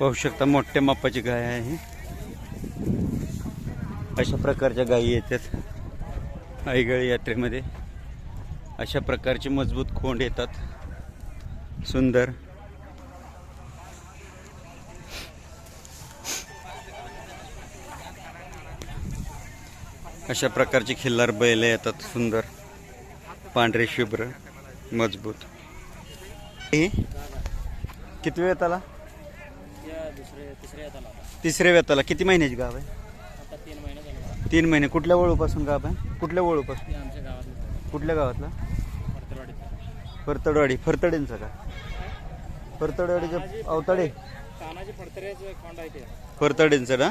पाहू शकता मोठ्या मापाची गाय आहे ही. अशा प्रकारच्या गायी येतात आईगळी यात्रेमध्ये. अशा प्रकारचे मजबूत खोंड येतात. सुंदर. अशा प्रकारचे खिल्लार बैल येतात सुंदर. पांढरे शुभ्र मजबूत. हे किती वेळ त्याला? तिसऱ्या वेताला. किती महिन्याची गाव आहे? तीन महिने कुठल्या वळूपासून गाव आहे? कुठल्या वळूपासून? कुठल्या गावातला? फरतडवाडी फरतडेंचा का? फरतडवाडीचं अवताडे. फरतडेंचं ना?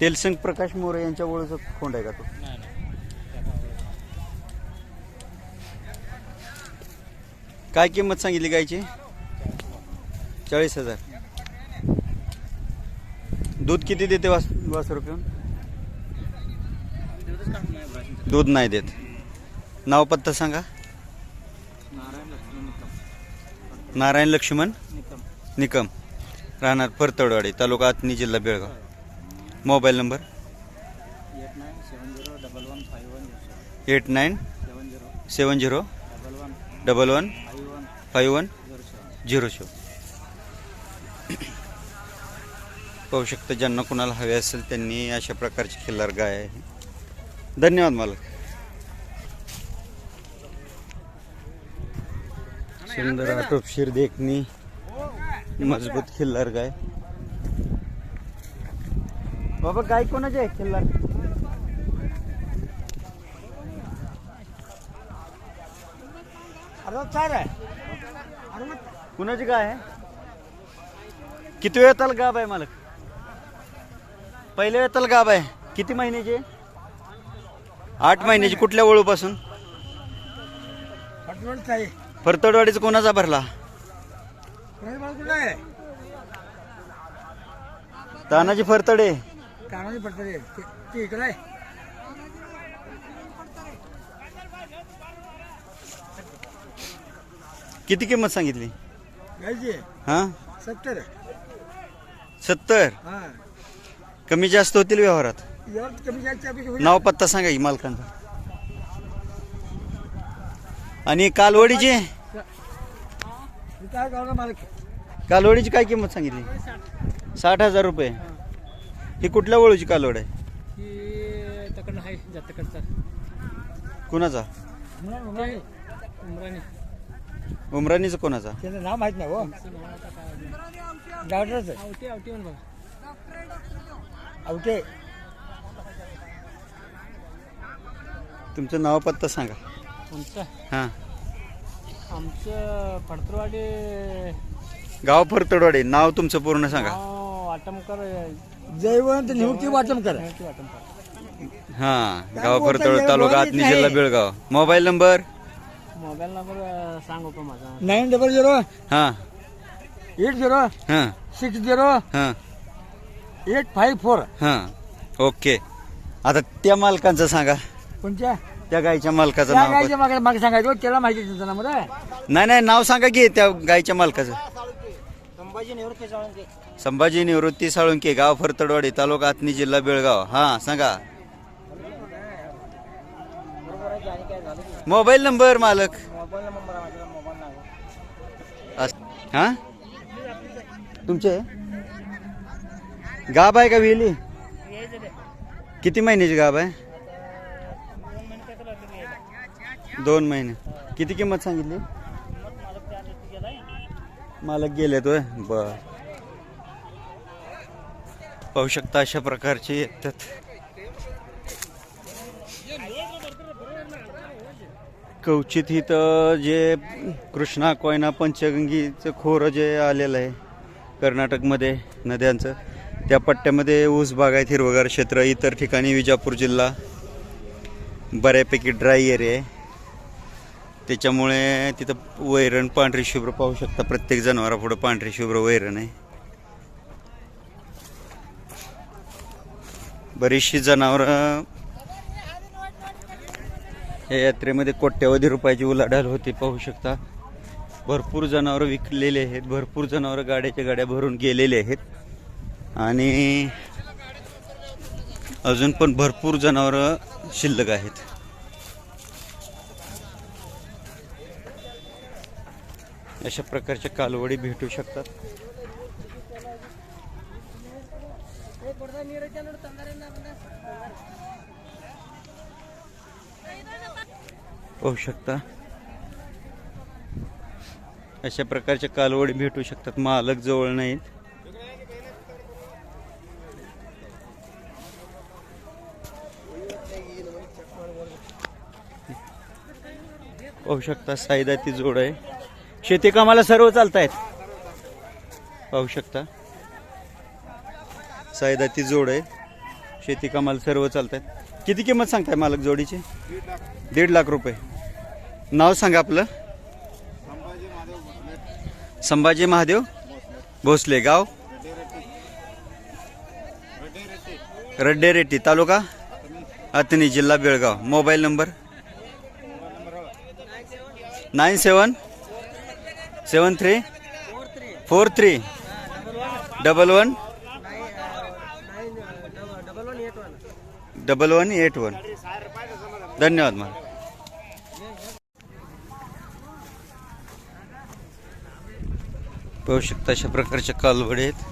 तेलसंग प्रकाश मोरे यांच्या वळूचा खोंड आहे का तो. काय किंमत सांगितली गायची? चाळीस हजार. दूध किती देते वास वासरू पिऊन दूध नाही देत. नाव पत्ता सांगा. नारायण लक्ष्मण? निकम. राहणार फरतडवाडी तालुका आतनी जिल्हा Belgaum. Mobile number? Eight nine seven zero double one five one zero eight nine seven zero seven zero double one double one five one five one zero seven zero show पाहू शकता ज्यांना कुणाला हवे असेल त्यांनी अशा प्रकारची खिल्लार गाय आहे धन्यवाद मालक. सुंदर आटोपशीर देखणी मजबूत खिल्लार गाय. बाबा गाय कोणाची आहे खिल्लार अरे चार आहे. कुणाची गाय आहे? किती वेळ ताल गाब आहे मालक? पहिले वेताल गाब आहे. किती महिन्याची आहे? आठ महिन्याची. कुठल्या वळूपासून? फटवडच आहे फरतडवाडीचा कोणाचा भरला? कुठं आहे तानाजी फरतडे. कानाची फडतरे ते इकडे आहे किती किंमत सांगितली? घ्यायची हा? सत्तर. सत्तर? हां. कमी जास्त होतील व्यवहारात? कमी होईल. नाव पत्ता सांगा की मालकांचा. आणि कालवडीची? काय गावला मालक? कालवडीची काय किंमत सांगितली? साठ हजार रुपये. ही कुठल्या वळूची कालवड आहे? की तकडनं आहे जातकडचा कुणाचा? उमराने उमरानीचा कोणाचा? त्याचं नाव माहीत नाही हो. डॉक्टरच आवटे आवटे म्हणून आवटे तुमचं नाव पत्ता सांगा. आमचं हां. आमचं फडतरवाडी. गाव फरतडवाडी नाव तुमचं पूर्ण सांगा. वाटमकर. जयवंत निवृत्ती वाटमकर. वाटमकर. हां गाव फरतडवाडी तालुका आतनी जिल्हा Belgaum. Mobile number? Mobile number सांगू का माझा. नाईन डबल झिरो हां. एट झिरो हां. सिक्स झिरो हां. Eight five four. हां ओके. आता त्या मालकांचं सांगा. कोणत्या? त्या गायच्या मालकाचं त्या नाव गायच्या मागे मागे सांगायचं हो, त्याला माहिती आहे नाही नाही नाव सांगा की त्या गायच्या मालकाचं. संभाजी निवृत्ती साळुंके. संभाजी निवृत्ती साळुंके गाव फरतडवाडी तालुका आतनी जिल्हा बेळगाव. हां सांगा. मोबाईल नंबर मालक. मोबाईल नंबर मोबाईल हा? तुमचे? गाब आहे का वेली किती महिन्याची गाब आहे? दोन महिने. किती किंमत सांगितली? मालक गेले तो बर. पाहू शकता अशा प्रकारचे येतात. कवचित इथं जे कृष्णा कोयना पंचगंगीचं खोरं जे आलेलं आहे कर्नाटकमध्ये नद्यांचं त्या पट्ट्यामध्ये ऊस बागायत हिरवगार क्षेत्र इतर ठिकाणी विजापूर जिल्हा बऱ्यापैकी ड्राय एरिया आहे. त्याच्यामुळे तिथं वैरण पांढरी शुभ्र पाहू शकता. प्रत्येक जनावरापुढं पांढरी शुभ्र वैरण आहे. बरीचशी जनावरं या यात्रेमध्ये कोट्यवधी रुपयाची उलाढाल होती पाहू शकता. भरपूर जनावरं विकलेले आहेत. भरपूर जनावरं गाड्याच्या गाड्या भरून गेलेले आहेत. आणि अजून पण भरपूर जनावरं शिल्लक आहेत. अशा प्रकारच्या कालवडी भेटू शकतात. पाहू शकता. अशा प्रकारच्या कालवडी भेटू शकतात. मालक जवळ नाहीत. पाहू शकता सायदाती जोड आहे. शेती कामाला सर्व चालतायत. पाहू शकता. सायदाती जोड आहे. शेती कामाला सर्व चालतायत. किती किंमत सांगताय मालक जोडीची? दीड लाख रुपये. नाव सांगा आपलं. संभाजी महादेव. भोसले गाव. रड्डे रेट्टी तालुका? अतनी जिल्हा Belgaum. Mobile number? Nine seven seven three four three double one double one eight one. धन्यवाद मॅम पाहू शकता अशा प्रकारच्या कालवडे आहेत.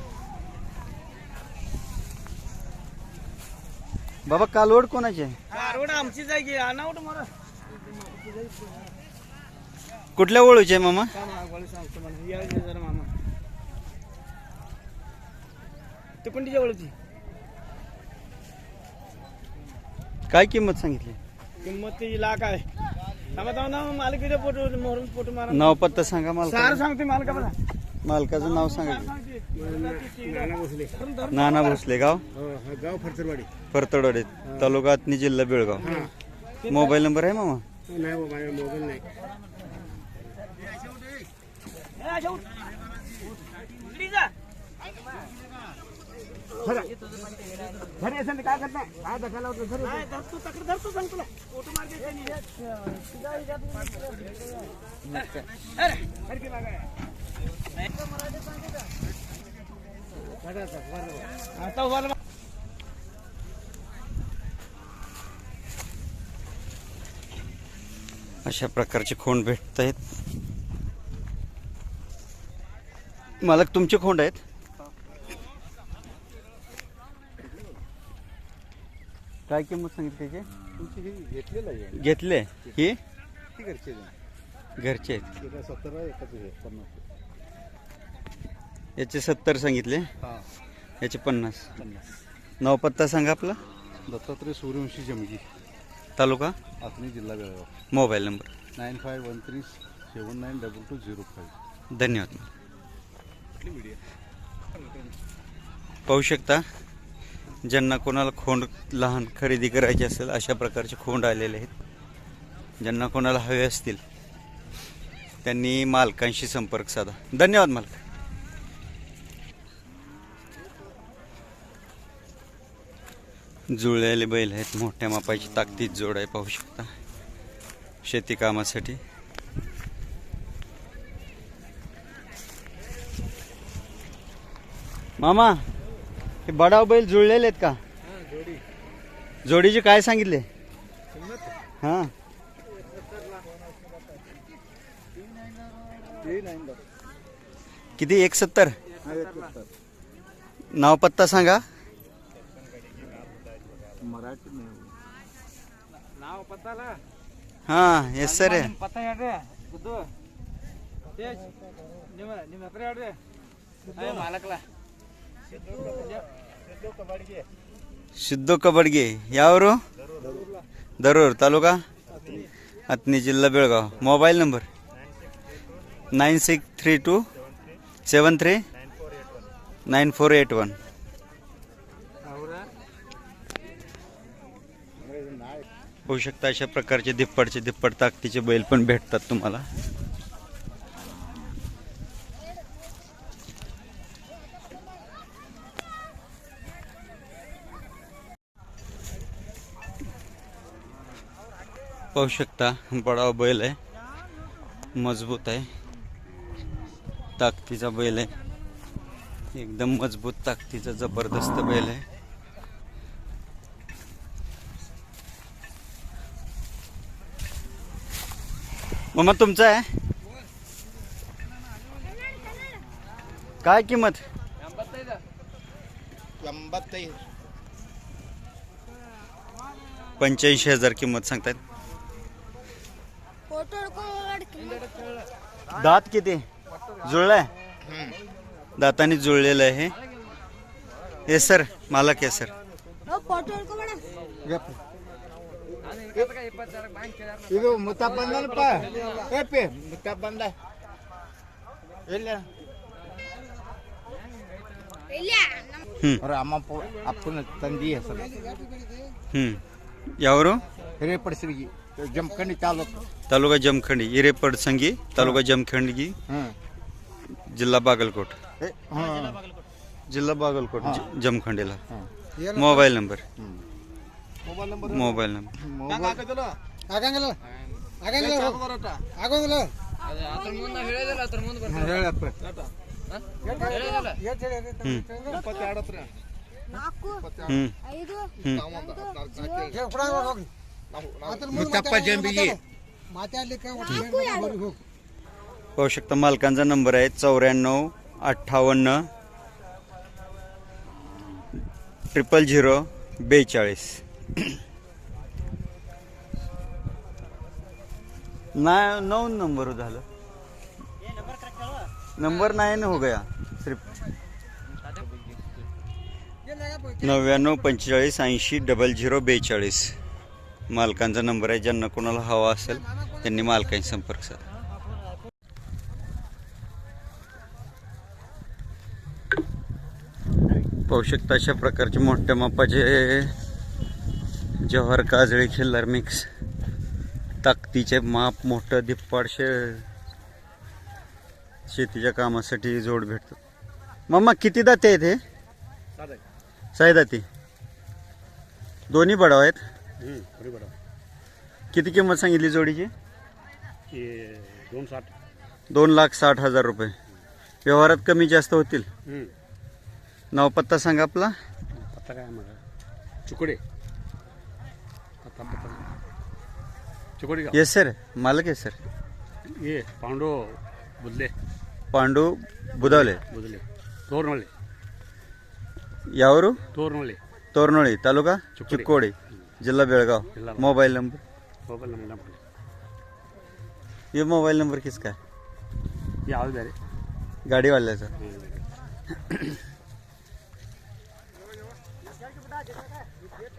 बाबा कालवड कोणाची आहे? रोड आमची जागी अनावट मला कुठल्या ओळूची आहे मामा? काय मागवायला सांगतो मला. या इथे जरा मामा. ते कोणती जवळची काय किंमत सांगितली? किंमत ती लाख आहे. थांबा थांबा ना मालकीच्या फोटो मोरून फोटो मारा. नाव पत्ता सांगा सार मालका सांगते मालका बघा मालकाचं नाव सांगा नाना भोसले. नाना भोसले. गाव? गाव फरसरवाडी परतडोडे तालुका जिल्हा बेळगाव. मोबाईल नंबर आहे मामा? नाही बाबा माझ्या मोबाईल नाही. घरी असेल काय करत नाही. काय धकायला होतं घरी धरतो तक्रार धरतो सांग तुला. फोटो आता. अशा प्रकारचे खोंड भेटत आहेत मालक तुमचे खोंड आहेत. काय किंमत सांगितली त्याची? घेतलेलं आहे. घेतले. ही? ती घरचे घरचे आहेत. आहे एकाच हे पन्नास. याचे सत्तर सांगितले. हा. याचे पन्नास. पन्नास. नाव पत्ता सांगा आपला. दत्तात्रय सूर्यवंशी जमगी. तालुका? आत्मी जिल्हा Belgaum. Mobile number. Nine five one three seven nine double two zero five. धन्यवाद. पाहू शकता ज्यांना कोणाला खोंड लहान खरेदी करायची असेल अशा प्रकारचे खोंड आलेले आहेत. ज्यांना कोणाला हवे असतील त्यांनी मालकांशी संपर्क साधा. धन्यवाद मालक. जुळलेले बैल आहेत मोठ्या मापाची ताकदीत जोड आहे पाहू शकता. शेती कामासाठी मामा हे बडाव बैल जुळलेले आहेत का? जोडी जोडीचे काय सांगितले? हा. किती? एक सत्तर नाव पत्ता सांगा. मराठी नाव पत्ताला. हा येस सर पत्ता सिद्धो कबडगे यावरू दरूर तालुका अतनी जिल्हा Belgaum mobile number nine six three two seven three nine four eight one होऊ शकता अशा प्रकारचे दिप्पडचे दिप्पड ताकदीचे बैल पण भेटतात तुम्हाला. पाहू शकता बडा बैल आहे. मजबूत आहे. ताकदीचा बैल आहे. एकदम मजबूत ताकदीचा जबरदस्त बैल आहे. मम्मा तुमचं आहे? काय किंमत? पंच्याऐंशी हजार किंमत सांगतात दात किती जुळलाय दाताने जुळलेलं आहे हे सर मालक आहे सर फोटो ಹಿಡ್ಕೊಬೇಡ ಇದು ಮುತ್ತ ಬಂದನಪ್ಪ ಏಪಿ ಮುತ್ತ ಬಂದ ಇಲ್ಲ ಇಲ್ಲ ಹ್ಮ್ ಅವ್ರ ಅಮ್ಮಪ್ಪ ಅಪ್ಪನ ತಂದಿ ಹೆಸರು हम्म ಯಾವರು ಹಿರೇಪಡಿಸಿಗಿ जमखंडी तालुका. तालुका जमखंडी इरे पडसंगी तालुका जमखंडी जिल्हा बागलकोट. जिल्हा Bagalkot जमखंडीला. Mobile number. Mobile number? ಹ್ಮ್. ಹ್ಮ್. ಮುತ್ತಪ್ಪ ಜಂಬಿಗಿ ಮಾತಾಡ್ಲಿಕ್ಕೆ ನಾಲ್ಕು ಎರಡು पाहू शकता मालकांचा नंबर आहे चौऱ्याण्णव अठ्ठावन्न ट्रिपल झिरो बेचाळीस नाही नऊ नंबर झालं नंबर नाही ना हो गया सिर्फ नव्याण्णव पंचेचाळीस ऐंशी डबल झिरो बेचाळीस मालकांचा नंबर आहे ज्यांना कोणाला हवा असेल त्यांनी मालकांशी संपर्क साधा. पाहू शकता अशा प्रकारचे मोठ्या मापाचे जव्हार काजळी खिल्लार मिक्स ताकदीचे माप मोठं धिप्पाडशे शेतीच्या कामासाठी जोड भेटतो. मम्मा किती दाते आहेत हे? साई दाती. दोन्ही बडाव आहेत? किती किंमत सांगितली जोडीची? दोन साठ. दोन लाख साठ हजार रुपये. व्यवहारात कमी जास्त होतील. नाव पत्ता सांगा आपला. आता काय मला चुकडे. पत्ता चुकडे येस सर मालक आहे सर ये पांडू बुदले. पांडू बुधावले बुदले. तोरनळे यावरू? तोरनळे तोरनोळी तालुका? चिक्कोडी. चिक्कोडी जिल्हा बेळगाव जिल्हा mobile number mobile number number ये मोबाईल नंबर किस काय ಯಾವ್ದು ಬೇರೆ गाडीवाल्याचा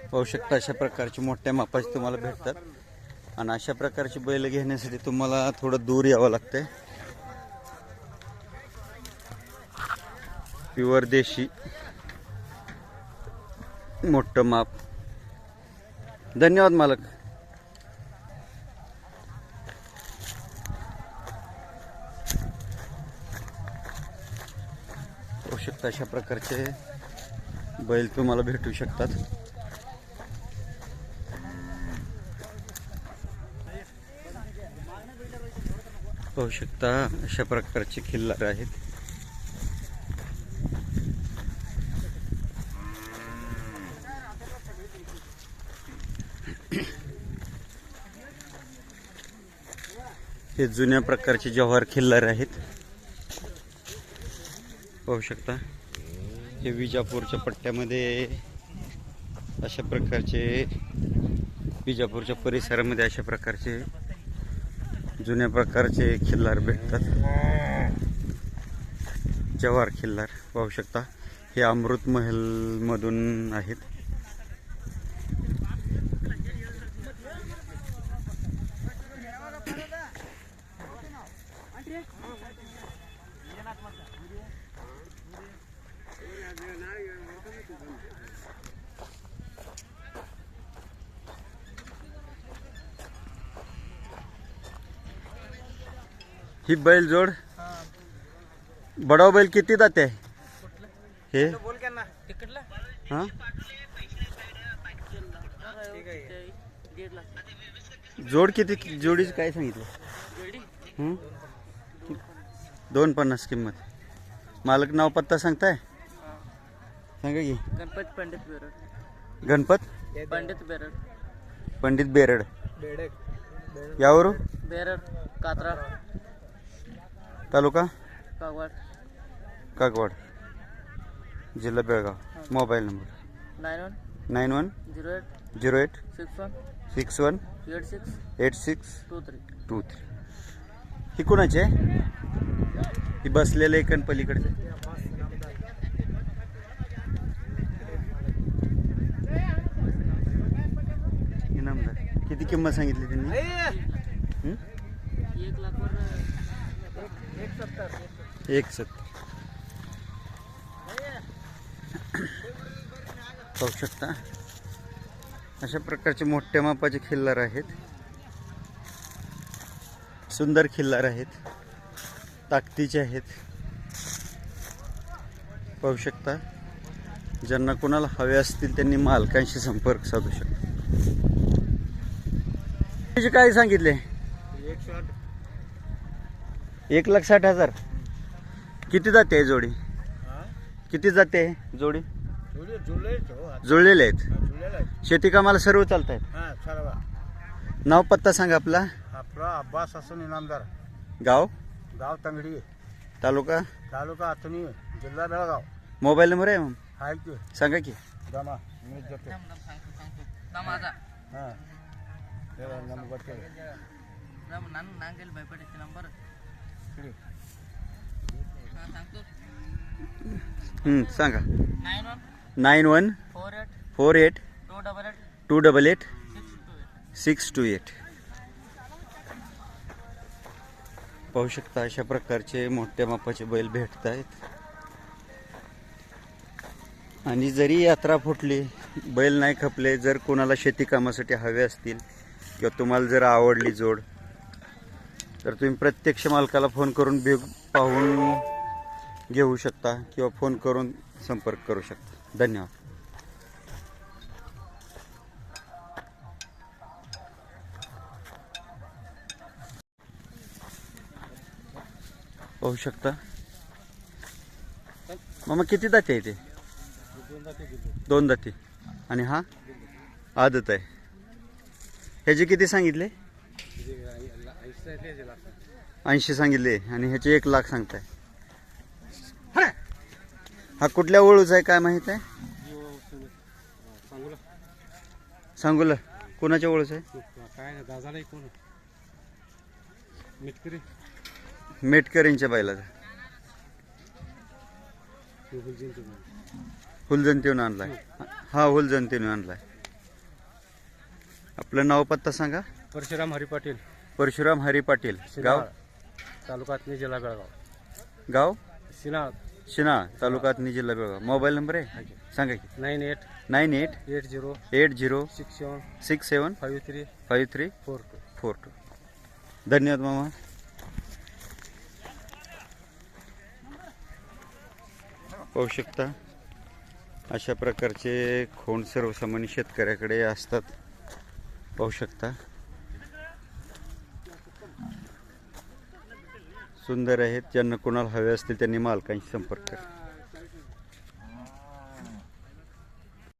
पाहू शकता अशा प्रकारची मोठ्या मापाची तुम्हाला भेटतात आणि अशा प्रकारची बैल घेण्यासाठी तुम्हाला थोडं दूर यावं लागतंय प्युअर देशी मोठं माप धन्यवाद मालक. होऊ शकता अशा प्रकारचे बैल तुम्हाला भेटू शकतात. पाहू शकता अशा प्रकारचे खिल्लार आहेत. हे जुन्या प्रकारचे जव्हार खिल्लार आहेत. पाहू शकता. हे विजापूरच्या पट्ट्यामध्ये अशा प्रकारचे विजापूरच्या परिसरामध्ये अशा प्रकारचे जुन्या प्रकारचे खिल्लार भेटतात. जव्हार खिल्लार पाहू शकता. हे अमृत महलमधून आहेत. ही बैल जोड. बडाव बैल किती जाते? हे? हा? जोड किती जोडीच काय सांगितलं? हं? दोन पन्नास किंमत. मालक नाव पत्ता सांगताय? सांगा की. गणपत पंडित बेरड. गणपत? पंडित बेरड. पंडित बेरड. यावरू बेरड कात्रा. तालुका? कागवाड. कागवाड. जिल्हा Belgaum. Mobile number. Nine one. Nine one. Zero eight. Zero eight. Six one. Six one. Eight six. Eight six. Two three. Two three. ही कोणाची आहे? ही बसलेलं एकन पलीकडचे इनामदार किती किंमत सांगितली त्यांनी? हं? एक एक सत्तर. पाहू शकता. अशा प्रकारचे मोठ्या मापाचे खिल्लार आहेत. सुंदर खिल्लार आहेत. ताकदीचे आहेत. पाहू शकता. ज्यांना कोणाला हवे असतील त्यांनी मालकांशी संपर्क साधू शकता. त्याचे काय सांगितले? एक लाख साठ हजार. किती जाते आहे जोडी? किती जाते आहे जोडी? हो, जुळलेले आहेत शेती कामाला सर्व चालत आहेत नाव पत्ता सांगा आपला. आपला अब्बास असून इनामदार. गाव? गाव तंगडी. तालुका? तालुका अथनी जिल्हा बेळगाव. मोबाईल नंबर आहे हाय सांगा की. नंबर हं, सांगा. Nine one nine one four eight four eight two double eight two double eight six two eight. Six two eight. पाहू शकता अशा प्रकारचे मोठ्या मापाचे बैल भेटत आहेत आणि जरी यात्रा फुटली बैल नाही खपले जर कोणाला शेती कामासाठी हवे असतील किंवा तुम्हाला जर आवडली जोड तर तुम्ही प्रत्यक्ष मालकाला फोन करून भेट पाहून घेऊ शकता किंवा फोन करून संपर्क करू शकता. धन्यवाद. पाहू शकता? मामा किती दाते आहे ते? दोन दाती. आणि हा? आदत आहे. ह्याचे किती सांगितले? ऐंशी सांगितले आणि ह्याचे एक लाख सांगताय. हा कुठल्या ओळूचा आहे काय माहीत आहे? सांगूला. कोणाच्या ओळूचा आहे? कोण. मिटकरी. मेटकरींच्या बैलाचा. हुलजंतीहून आणलाय. हा हुलजंतीहून आणलाय. आपलं नाव पत्ता सांगा. परशुराम हरी पाटील. परशुराम हरी पाटील गाव? तालुक्यात जिल्हा बेळगाव गाव. सिना शिना तालुक्यात जिल्हा बेळगाव मोबाईल नंबर आहे? सांगा की. Nine eight nine eight eight zero eight zero six seven six seven five three five three four two. Four two. धन्यवाद मामा. पाहू शकता अशा प्रकारचे खोंड सर्वसामान्य शेतकऱ्याकडे असतात. पाहू शकता सुंदर आहेत ज्यांना कोणाला हवे असतील त्यांनी मालकांशी संपर्क करा.